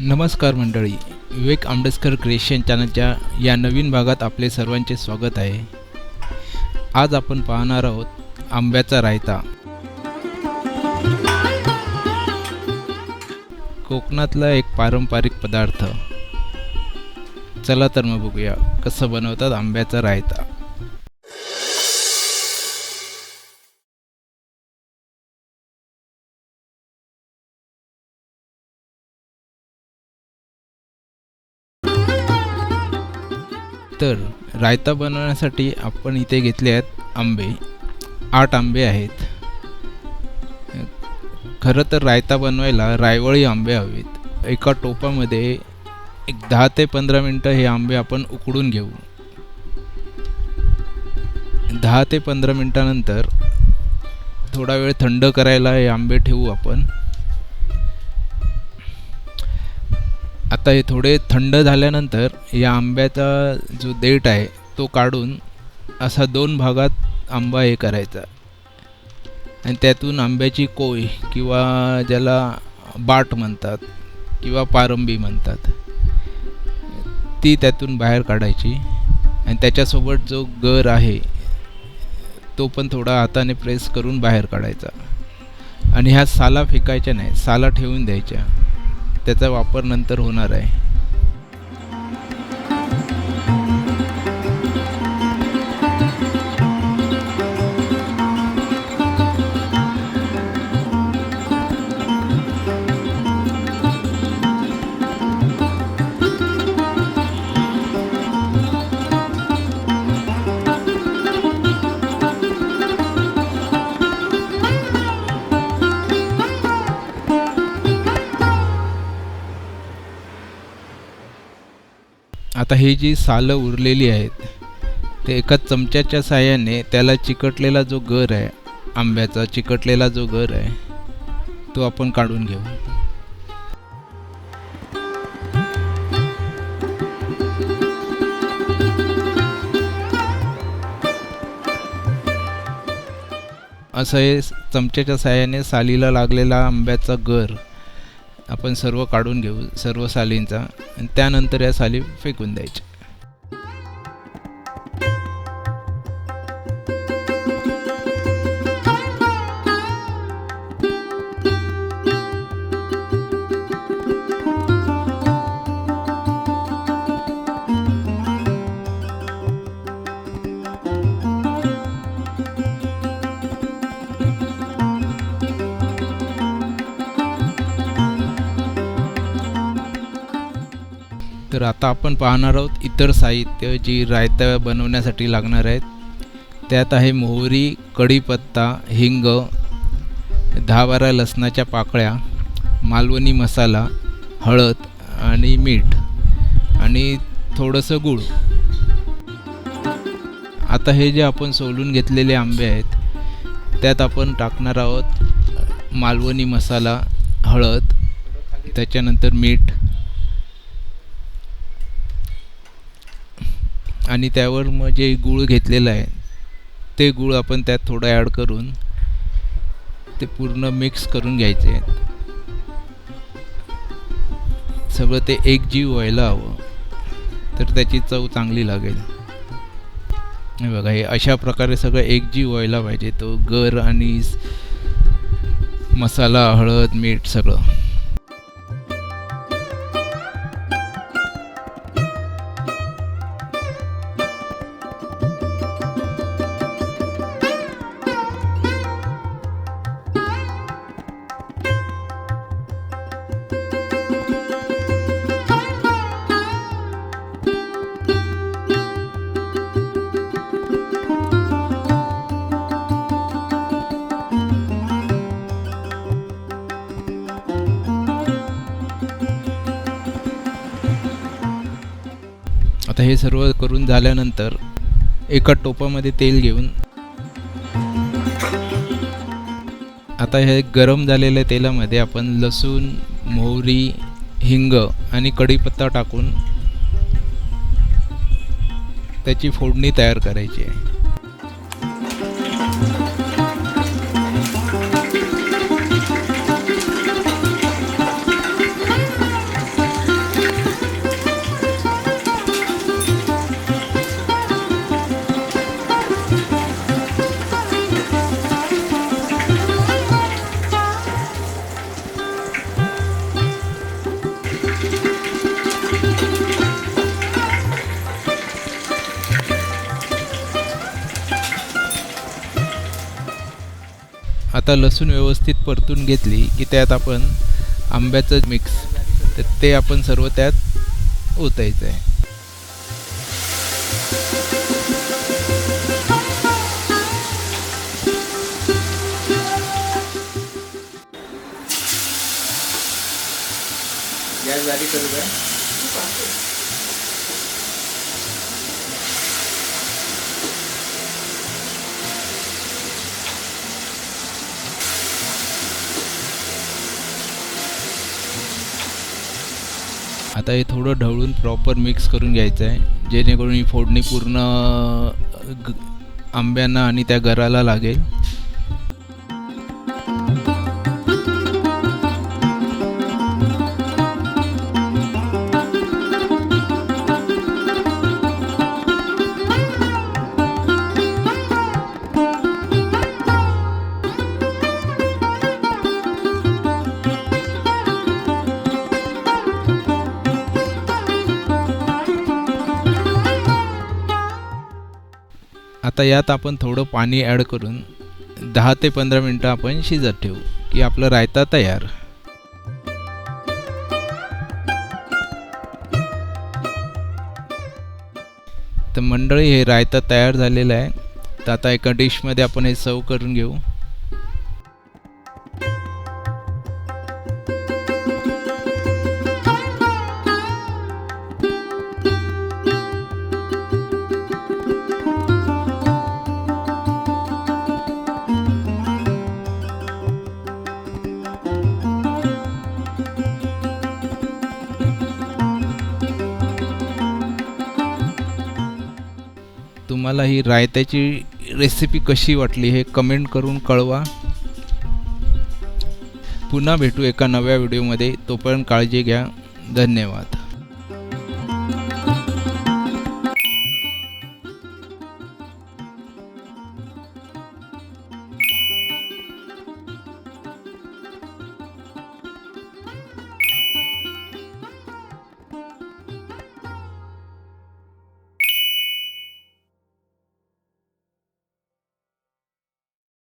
नमस्कार मंडळी विवेक आंबेडकर क्रिएशन चॅनलच्या या नवीन भागात आपले सर्वांचे स्वागत आहे. आज आपण पाहणार आहोत आंब्याचा रायता. कोकणातला एक पारंपरिक पदार्थ. चला तर मग बघूया कसं बनवतात आंब्याचा रायता. तर रायता बनवण्यासाठी आपण इथे घेतले आहेत आंबे. आठ आंबे आहेत. खरं तर रायता बनवायला रायवळी आंबे हवेत. एका टोपामध्ये एक दहा ते पंधरा मिनटं हे आंबे आपण उकडून घेऊ. दहा ते पंधरा मिनटानंतर थोडा वेळ थंड करायला हे आंबे ठेवू आपण. आता हे थोडे थंड झाल्यानंतर या आंब्याचा जो देठ आहे तो काढून असा दोन भागात आंबा हे करायचा. आणि त्यातून आंब्याची कोय किंवा ज्याला बाट म्हणतात किंवा पारंबी म्हणतात ती त्यातून बाहेर काढायची. आणि त्याच्यासोबत जो गर आहे तो पण थोडा हाताने प्रेस करून बाहेर काढायचा. आणि ह्या साला फेकायच्या नाही साला ठेवून द्यायच्या. त्याचा वापर नंतर होणार आहे. आता ही जी सालं उरलेली आहेत ते एका चमच्याच्या साहाय्याने त्याला चिकटलेला जो गर आहे आंब्याचा चिकटलेला जो गर आहे तो आपण काढून घेऊ. असं हे चमच्याच्या साहाय्याने सालीला लागलेला आंब्याचा गर आपण सर्व काढून घेऊ सर्व सालींचा. आणि त्यानंतर या साली फेकून द्यायच्या. तर आता आपण पाहणार आहोत इतर साहित्य जी रायता बनवण्यासाठी लागणार आहेत. त्यात आहे मोहरी कढीपत्ता हिंग दहा बारा लसणाच्या पाकळ्या मालवणी मसाला हळद आणि मीठ आणि थोडंसं गूळ. आता हे जे आपण सोलून घेतलेले आंबे आहेत त्यात आपण टाकणार आहोत मालवणी मसाला हळद त्याच्यानंतर मीठ आणि त्यावर मग जे गूळ घेतलेलं आहे ते गूळ आपण त्यात थोडं ॲड करून ते पूर्ण मिक्स करून घ्यायचे. सगळं ते एकजीव व्हायला हवं. तर त्याची चव चांगली लागेल. हे बघा हे अशा प्रकारे सगळं एकजीव व्हायला पाहिजे. तो गर आणि मसाला हळद मीठ सगळं. आता हे सर्व करून झाल्यानंतर एका टोपामध्ये तेल घेऊन आता हे गरम झालेल्या तेलामध्ये आपण लसूण मोहरी हिंग आणि कढीपत्ता टाकून त्याची फोडणी तयार करायची आहे. आता लसूण व्यवस्थित परतून घेतली की त्यात आपण आंब्याचं मिक्स तर ते आपण सर्व त्यात ओतायचं आहे गॅस जारी करू काय? आता हे थोडं ढवळून प्रॉपर मिक्स करून घ्यायचं आहे. जेणेकरून ही फोडणी पूर्ण ग- आंब्यांना आणि त्या गराला लागेल. आता यात आपण थोडं पाणी ॲड करून दहा ते पंधरा मिनटं आपण शिजत ठेवू की आपलं रायता तयार. तर मंडळी हे रायता तयार झालेलं आहे. तर आता एका डिशमध्ये आपण हे सर्व करून घेऊ. तुम्हाला ही रायत्याची रेसिपी कशी वाटली हे कमेंट करून कळवा. पुन्हा भेटू एका नव्या व्हिडिओमध्ये तोपर्यंत काळजी घ्या. धन्यवाद.